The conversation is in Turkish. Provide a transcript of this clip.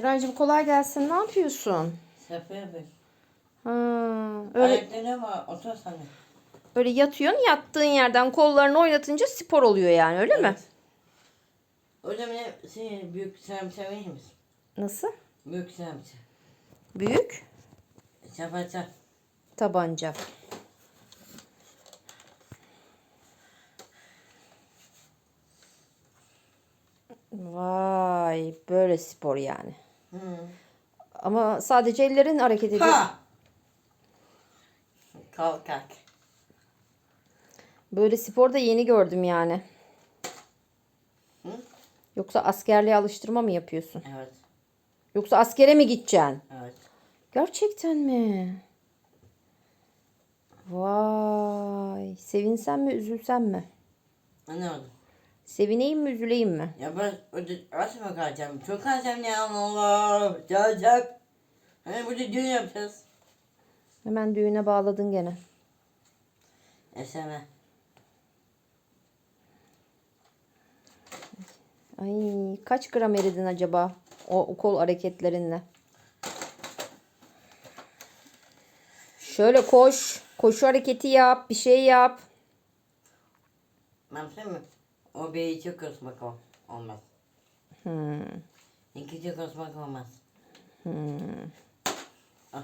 Erancığım kolay gelsin. Ne yapıyorsun? Sefer Bey. Ha, öyle, Ayaklarına var. Otur sana. öyle yatıyorsun. Yattığın yerden kollarını oynatınca spor oluyor yani öyle mi? Evet. Hocam ne şey, büyük servis verir misin? Nasıl? Büyük servis. Büyük Çapata. tabanca. Vay böyle spor yani. Hı. Ama sadece ellerin hareket ediyor. Ha! Kalk kalk. Böyle spor da yeni gördüm yani. Hı? Yoksa askerliğe alıştırma mı yapıyorsun? Evet. Yoksa askere mi gideceksin? Evet. Gerçekten mi? Vay. Sevinsem mi, üzülsem mi? Ne oldu? Sevineyim mi, üzüleyim mi? Ya ben mı kalacağım? Çok kalacağım ya Allah. Geleceğim. Hani burada düğün yapacağız. Hemen düğüne bağladın gene. Eseme. Ay kaç gram eridin acaba o, o kol hareketlerinle? Şöyle koş. Koşu hareketi yap. Bir şey yap. Ben mi? O beyi çok kısmak o. Olmaz. Hmm. İki çok kısmak olmaz. Hmm. Ah.